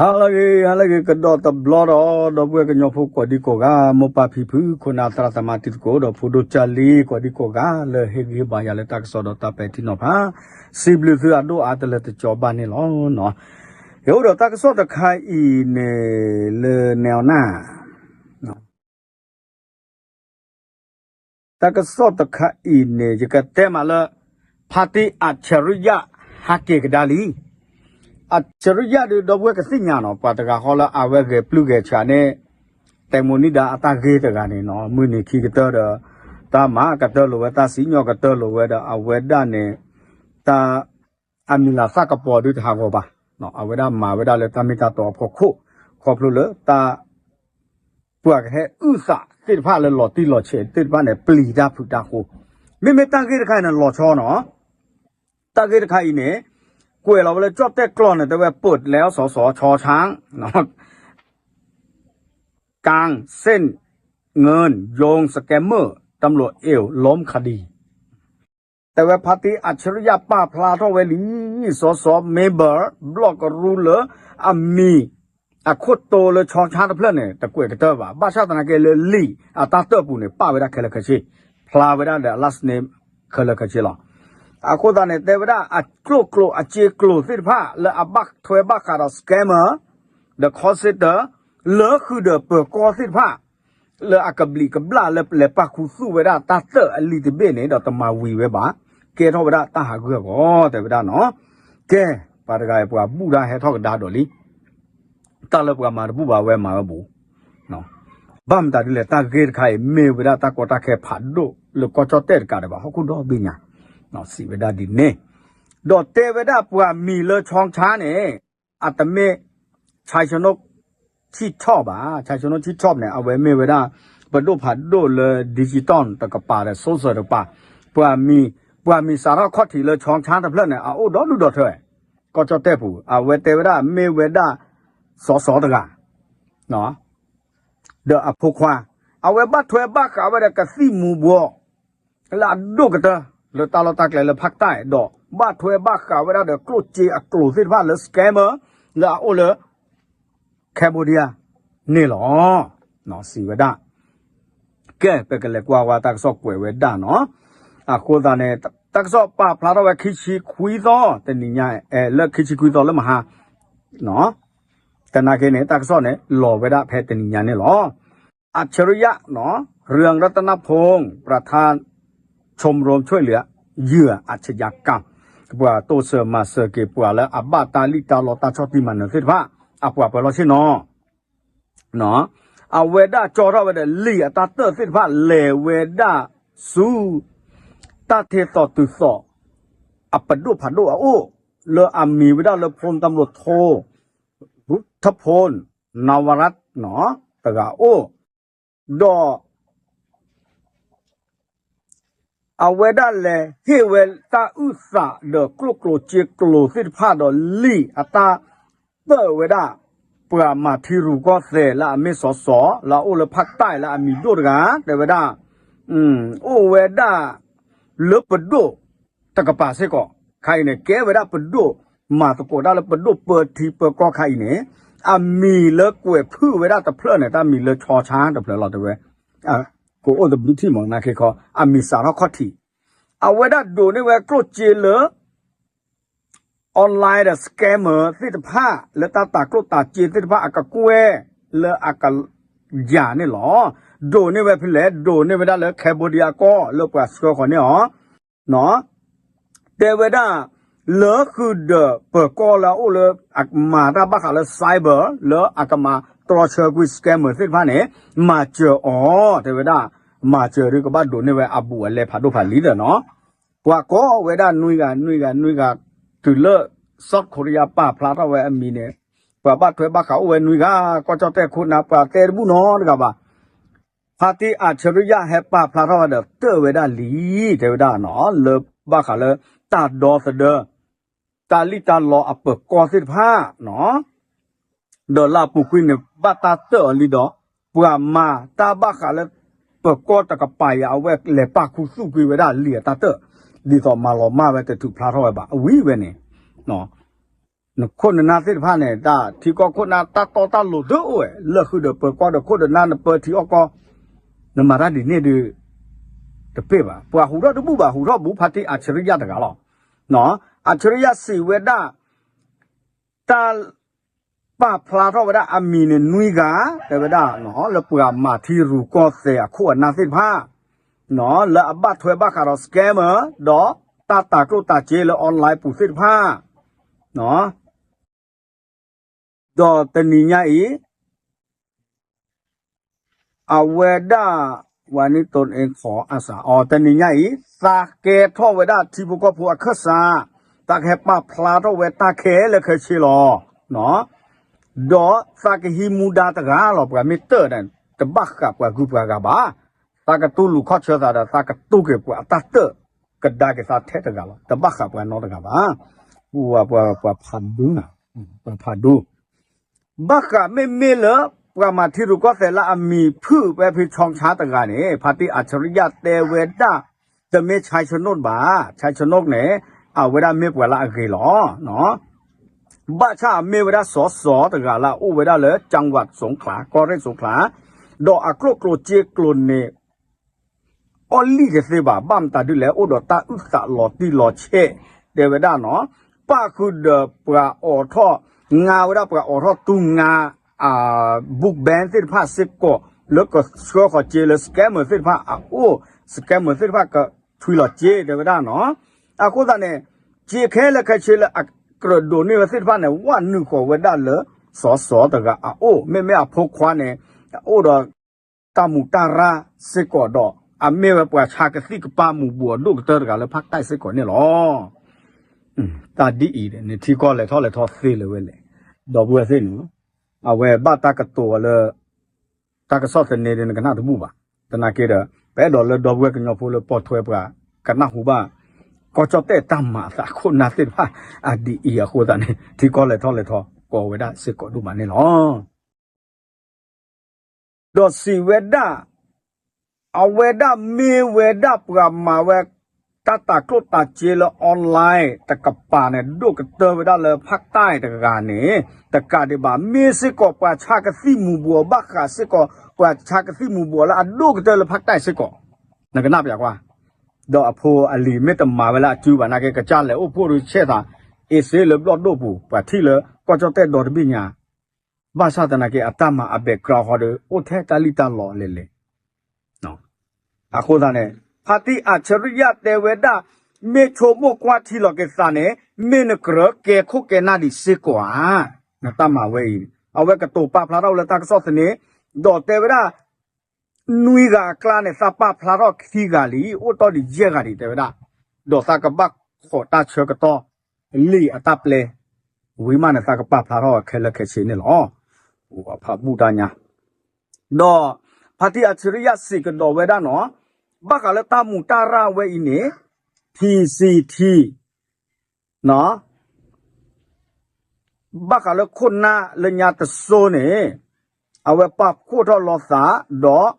ဟာလကေဟာလကေကတော့တဘလတော့တော့ဘွေကညောဖို့ကိုဒီကိုကမပဖီဖူခုနာတရသမတိကိုတော့ဖူဒိုချာလီကိုဒီကိုကလေဟေဂီဘာရလေတက်ဆောတော့တပက်တီနော်ပါစီဘလူဖူအဒိုအတလက်ကြောပါနေလောနော်ယောတော့တက်ဆောတခိုင်ဤနေလေနေနာနော်တက်ဆောတခိုင်ဤနေကြကတဲမလာဖာတိအချရိယဟာကေကဒါလီ a cheruya de do bwe ka sinya no pa ta ga hola a we ge plu ge cha ne tai mo ni da ata ge ta ga ne no mu ni ki ka ta da ta ma ka ta lo we ta si nyo ka ta lo we da a we da ne ta amila sa ka po du ta go ba no a we da ma we da le ta mi ta to pho kho kho plu le ta ပွာကဟဲဥစတိတဖလည်းလော်တိလော်ချေတိတဖနဲ့ပလီတာဖူတာကိုမိမေတန်ကေတခိုင်နဲ့လော်ချောနော်တန်ကေတခိုင်နဲ့ กล้วยเราเลยจอบแต่กลอนเนี่ยแต่ว่าเปิดแล้วสอสอชอช้างเนาะกลางเส้นเงินโยงสแกมเมอร์ตำรวจเอวล้มคดี แต่ว่าพาติอัจฉริยะป้าพลาท่อเวลีสอสอเมเบอร์บล็อกรูเลอร์อามีอะโคตโตเลยชอช้าตเพลินเนี่ยแต่กวยกระเตอร์ว่าบ้าชาตินาเกลลี่อะตาเตอร์ปูเนี่ยป้าเวลาเคลคชีพลาเวลาเดลัสเนมเคลคชีหรอ အခုတနဲ့တေဝရအကလုကလုအချေကလုစစ်ဖာလအဘတ်ထွေဘခါရစကမ်မာ the consider လေခုဒပကောစစ်ဖာလေအကဘလီကဘလာလေလေပခုစုဝရတာတော့အလီတဘေနေတော့တမဝီပဲပါကဲတော့ဝရတာဟာကွေကောတေဝရနော်ကဲပါတကယ်ပွားပူတာဟဲထောက်တာတော့လီ ta le bwa ma bu ba we ma bu no bam ta le ta ge khai me we da ta ko ta khe pha do le ko cho te ka de ba ho ku do bi nya no si we da di ne do te we da bwa mi le chong cha ne a ta me chai chon no chi cho ba chai chon no chi cho ne a we me we da ba do pha do le digital ta ka pa de so so de pa bwa mi bwa mi sa ra kho thi le chong cha da phla ne a o do lu do thwe ko cho te pu a we te we da me we da စောစောတကနော်ဒအဖုခွာအဝဲဘတ်ထွဲဘတ်ကဝဲကစီမူဘောလာဒုကတ လတလတကလေဖက်တိုင်တော့ဘတ်ထွဲဘတ်ကဝဲတဲ့ကလုချီအကလုစစ်ဖာလစကမ်မာလာအိုလကမ်ဘောဒီးယားနေလောနော်စီဝဒကဲပကလေကွာဝါတက်ဆော့ကွယ်ဝဲဒါနော်အခုဒါနဲ့တက်ဆော့ပါဖလာတော့ခိချီခွီသောတနိညာအဲလက်ခိချီခွီသောလမဟာနော် တနာခင်းနဲ့တက်ဆော့နဲ့လော်ဝဲဒဖဲတနိညာနဲ့လောอัจฉริยะเนาะเรืองรัตนพงศ์ประธาน ชมรมช่วยเหลือเหยื่ออาชญากรรมปัวโตเสมาเสเกปัวและอบาตาลิตาลอตาชอติมันเนสิพะอปัวเปลอชิเนาะเนาะอเวดาจอราเวดาลีอตาเตอร์สิพะเลเวดาสูตาเทตอตุสออปดุผัดดุโอเลออามีเวดาเลอพลตำรวจโทรุทพลนวรัตน์เนาะแตะกาโอดอ အဝဲဒါလေဟေဝဲတာဥစာဒကလုကလုချေကလုစစ်ဖာဒလီအတာတဲ့ဝဲဒါပရာမာသီရူကောစေလာအမေစောစောလာအိုလဖတ်တိုင်လာအမီဒိုဒကတဲ့ဝဲဒါอืมအိုဝဲဒါလပဒိုတကပါစေကောခိုင်နေကဲဝဲဒါပဒိုမာတကိုဒါလပဒိုပတီပကောခိုင်နေအမီလကွယ်ဖူဝဲဒါတဖလနေတာမီလချောချာတဖလလာတဲ့ဝဲအာ ကိုအိုဒဘလူတီမောင်နာခေခအမီစာရခတိအဝဲဒဒိုနေဝဲကရိုချေလအွန်လိုင်းရစကဲမာသစ်တဖလတတာကရိုတာချေသစ်တဖအကကွဲလအကညာနေလောဒိုနေဝဲဖလဲဒိုနေဝဲဒါလကေဘိုဒီယာကောလောပတ်စကောခနေဟောနော်တေဝဲဒါလောခုဒပကောလာအိုလအကမာတာဘခါလဆိုင်ဘာလောအကမာတော်ချာကွစ်ကဲမာသစ်ဖနဲ့မာချောအောတေဝဲဒါ မာချေရီကဘဒိုနေဝဲအပူအလဲဖာတို့ဖာလီတယ်နော်ကွာကောဝဲဒါနွိကနွိကနွိကသူလဆော့ကိုရီးယားပါဖလာတော့ဝဲအမီနေကွာဘထွဲဘခါဝဲနွိကကောချတဲ့ခုနာပါတဲဘူးနော်တကပါဖာတီအချေရီယာဟဲပါဖလာတော့တဲ့တဲဝဲဒါလီတဲဝဲဒါနော်လဘခါလတာဒေါ်စဒတာလီတာလောအပကောစစ်ဖာနော်ဒေါ်လာပုကွင်းဘတာတော်လီတော့ပွာမာတာဘခါလ ပကောတကပါရအဝဲလေပခုစုကွေဝဒါလီတာတဲဒီတော့မလောမပဲတူဖလာတော့ပါအဝီးပဲနေနော်နခုနနာသိဖာနေတာတီကောခုနာတတော်တလို့ဒိုဝဲလက်ခုဒပကောဒခုဒနာနပတီအကောနမရဒီနေဒီတပေပါပွာဟူတော့တပူပါဟူတော့ဘူးဖတ်တိအချရိယတကလောနော်အချရိယစီဝဲတာတာ ပါဖလာတော့ဝဒအမီနနွိကတဝဒနော်လပွာမာသီရူကောစေအခုနာသိဖာနော်လအဘတ်ထွဲဘခါတော့စကမ်မာတော့ตาตากรุตาเจลออนไลน์ปูสิผ้าเนาะดอตนิญาอีอเวดาวันนี้ตนเองขออาสาอ๋อตนิญาอีสาเกทอเวดาที่พวกก็พวกขสาตาแคปาพลาทอเวตาเคเลยเคชิลอเนาะ ဒေါ်စာကဟီမူဒာတကားလောပကမီတာတန်တဘခကပကဂူပကဘာစာကတူလူခော့ချောတာစာကတူကေပအတတ်ကဒါကေစာထဲတကလောတဘခပကနောတကဘာဟူဝပပဖန်ဒူနာပဖာဒူဘခမေမေလပမာတိရုကောသေလာအမီဖုပဲဖိချောင်းချားတကနေဖာတိအချရိယတေဝေဒတမေခြိုင်ချနုတ်ပါခြိုင်ချနုတ်နဲ့အဝေဒမေပွာလာအကေလောနော် ဘာချာမေဝဒစောစောတကလာဥဝေဒလေจังหวัดสงขลาก็เรสงขลาดอกอโกรโกรเจกลนเน ออลลี่ก็เสบาบัมตาดูแลโอดอตาอุสะลอตีลอเชเดวดาเนาะป้าคือเดปราออทองาวดาปราออทอตุงาอ่าบุกแบนสิผ้าสิกก็แล้วก็ชัวขอเจลสแกมเมอร์สิผ้าอ่ะโอ้สแกมเมอร์สิผ้าก็ทุยลอเจเดวดาเนาะอ่ะโคตาเนี่ยเจแค่ละแค่เชล ကရဒိုနေစစ်ဖာနဲ့ဝါနုခေါ်ဝဒါလစောစောတကအိုမေမေအဖိုးခွားနဲ့အိုတော့တမူတရာစေကောတော့အမေဝပွားချာကစီကပါမူဘောဒုကတရကလည်းဖတ်တိုက်စေကောနဲ့လောတာဒီအီနဲ့ ठी ကောလေထောလေထောစေလေဝဲလေတော့ဘူးစေနူအဝဲဘတာကတောလေတာကစောစနေတဲ့ကနာတဘူးပါတနာကေရဘဲတော်လေတော့ဘူးကညောဖိုးလေပေါ်ထွဲပါကနာဟူပါ ก็จะเตะตามมาสักคนนาสิว่าอดีเอียโคตรนี่ที่ก็เลยทอเลยทอก็เวดาสึกก็ดูมาเนี่ยหรอดอสีเวดาเอาเวดามีเวดาปรามาเวตาตากรุตาเจลออนไลน์ตะกับป่าเนี่ยดูกันเตอเวดาเลยภาคใต้ตะการนี่ตะการเดบามีสิกอปลาชากสิมูบัวบักขาสิกอปลาชากสิมูบัวแล้วอดูกันเตอเลยภาคใต้สิกอนั่นก็น่าแปลกว่า တော့အဖိုးအလီမေတ္တမာဝလာကျူပါနာကေကကြလေအဖိုးရချက်တာအေစေလဘလဒိုဘူးပတိလကောချတဲ့ဒေါ်ဘိညာဘာသာတနာကေအတမအဘေကရာဟောဒအိုထဲတလီတလောလေလေနော်အခုသားနဲ့ဖာတိအချရိယတေဝဒမေချိုမိုကွာတီလောကေစနဲ့မင်းကရကေခုကေနာဒီစေကွာနတမဝဲအဝဲကတောပဖလာတော့လက်တကဆော့စနေဒေါ်တေဝဒ နွေကကလာနဲ့စပဖလာတော့ခီကလီအိုတော်ဒီဂျေကလီတေဝဒဒေါ်စကဘတ်ခေါ်တာချကတော့လီအတပ်လေဝိမနစကပဖလာတော့ခဲလက်ခဲချင်းနေလောဟိုအဖဘူတညာတော့ဖာတိအချရိယစီကတော့ဝဲဒါနော်ဘကလည်းတမှုတာရဝဲဤနေ PCT နော်ဘကလည်းခုနာလညာတစိုးနေအဝဲပခုတော့လောသာတော့ထူတော့ဝဲလီအတာဖောနော်လောကဖောဝဲဒါဘကလည်း website online တခါဤနေနော်ဘာသာတနာကေအဝဲအတာထုဖလေထုဖလေတော့ဘာမတာဒုလေပူကလည်းဖောတာတဒုနေလောအဝဲလည်းကွယ်တလဲကေတာကေတာကလို့ကိုယ်ကေဝဲဒါလည်းကကဲဘလူလောက်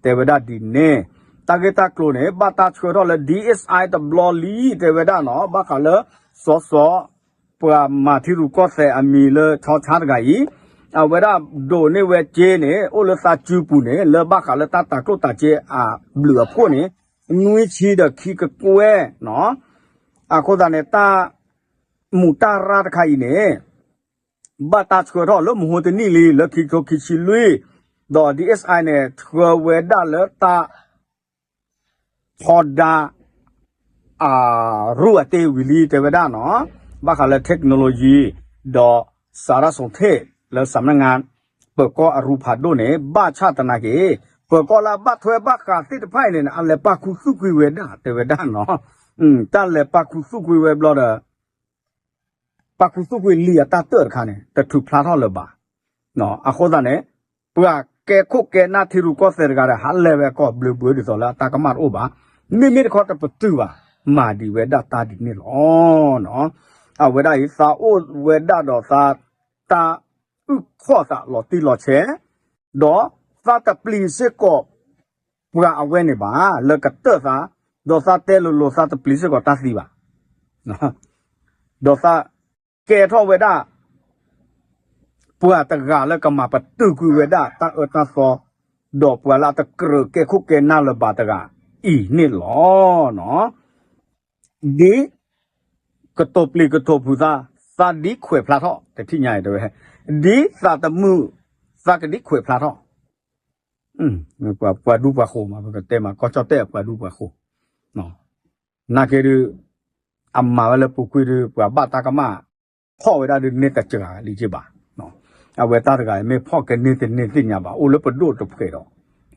แต่เวลาดีเน่ตาเกตากลัวเนี่ยบาตาช่วยเราเลยดีเอสไอตับลอลีแต่เวลาเนาะบ้ากันเลยสอสอปลามาที่รู้ก็เสอมีเลยชอชาร์ไงเอาเวลาโดนเวเจเนี่ยโอเลตาจูปูเนี่ยเลบ้ากันเลยตาตากลัวตาเจอ่าเหลือพวกเนี่ยนุ้ยชีเด็กขี้กกลัวเนาะอ่ะคนตาเนี่ยตาหมูตาราดใครเนี่ยบาตาช่วยเราแล้วหมูตัวนี้เลยแล้วขี้เขาขี้ชิลุย ดอ DSI เนี่ยทัวเวดาเลตาพอดาอ่ารัวเตวิลีเตวดาเนาะบ้าขาเลยเทคโนโลยีดอสารสนเทศแล้วสำนักงาน เปิดก็อรูปาโดเนี่ยบ้าชาตินาเกเปิดก็ลาบ้าทเวบ้าขาติดไพ่เนี่ยอันเลปาคุสุกุเวดาเตวดาเนาะอืมตันเลปาคุสุกุเวบลอดปาคุสุกุเลียตาเติร์ดค่ะเนี่ยแต่ถูกพลาดทอดเลยบ้าเนาะอะโคตรเนี่ยเปลือก ကဲခုကဲနာသီရုကောစေရကရဟလဲဝဲကောဘလူဘွေဒီဆိုလာတာကမတ်အိုပါမိမိခေါ်တပတူပါမာဒီဝဲဒတာဒီနေလောနော်အဝဲဒါဤစာအိုဝဲဒါတော့စာတာဥခေါ်စာလော်တီလော်ချေတော့စာတပလီစစ်ကောပူရာအဝဲနေပါလကတစာတော့စာတဲလိုလိုစာတပလီစစ်ကောတတ်စီပါနော်တော့စာကဲထောဝဲဒါ เนตจะกาลีจิบาเนาะเอาเวตาตกาไม่พ่อกันเนตเนติญาบาโอลปโดตบเกดเนาะพาติอาเชริยะเชเทเวลาดูดูเนี่ยเนาะดอสิกดอเวบักกะละตาออพลาดบาคิโกเวอีพาติอาเชริยะเตเวลาอุตกะเยกาลเอาเวคิกาตาออพลาดลีเนาะอะโคตาเนโอเวลากอริตบิขอลอเตเวลา အဝေတာကမေဖော့ကနေတနေတင်ညာပါအိုလပဒိုတဖေတော့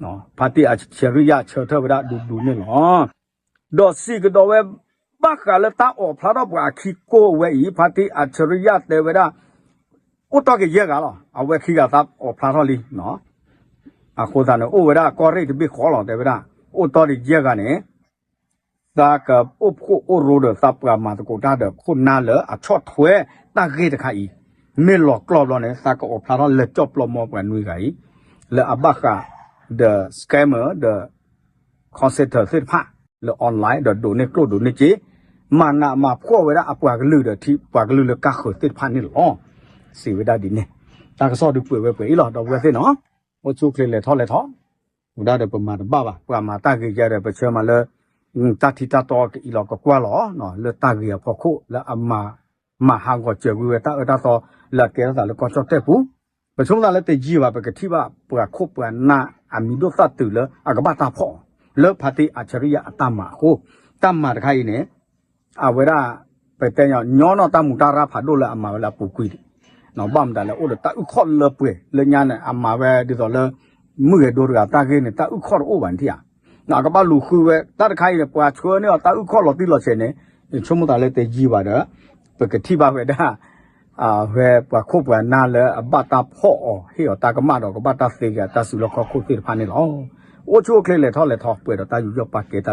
နော်ဖာတိအချရိယချောထဝဒဒူဒူနေနော်ဒေါ်စီကတော့ဝဲဘာကလတာအော်ဖလာတော့ဘာခိကိုဝဲဤဖာတိအချရိယတေဝဒဥတကရဲ့ကလားအဝဲခိကသာအော်ဖလာတော့လီနော်အခိုးသားနော်အိုဝဒကော်ရိတ်ဘိခေါ်လောတေဝဒဥတော်ရဲ့ကနေသာကပုပ်ကိုအိုရိုဒသပ်ကမတ်ကိုတာဒခုနာလအချော့ထွဲတာဂေတခါဤ ဟိုချုကလေလေထောလေထောဘုဒ္ဓတဲ့ပမာတပါပါပွားမာတာကေကြတဲ့ပချေမလဲ ตาทิตาตอกอีหลอกก็กว่าหรอเนาะเลตาเกียพอโคแล้วอามามาหางก็เจอวิเวตาเอตาตอละเกตาแล้วก็จอเตปูประชุมนั้นแล้วแต่จีว่าไปกะที่ว่าปะโคปะนาอามิโดสัตตุเลอากบาตาพอเลพาติอัจฉริยะตามมาโคตามมาตะไคเนี่ยอาเวราไปแต่ ยညောတော့တမှုတာရဖာတို့လည်းအမှားလည်းပူကွီနော်ဗမ်တယ်လည်းအိုလတာဥခေါ်လပွေလေညာနဲ့အမှားပဲဒီတော့လေမှုရတို့ကတာကေနဲ့တာဥခေါ်အိုဝန်တီယာနာကပါလူခုဝဲတတ်ခိုင်းရပွာချွေးနေတာဥခေါ်လို့တိလို့ချင်နေချုံမတာလည်းတေကြီးပါတော့ပကတိပါပဲဒါ အာဝဲပွာခုပွာနာလေအဘတာဖော့ဟေတာကမတော့ကဘတာစေကတဆူလခခုတိဖာနေလောအိုချိုကလေးလေထော်လေထော်ပွေတော့တာယူရပါကေတာ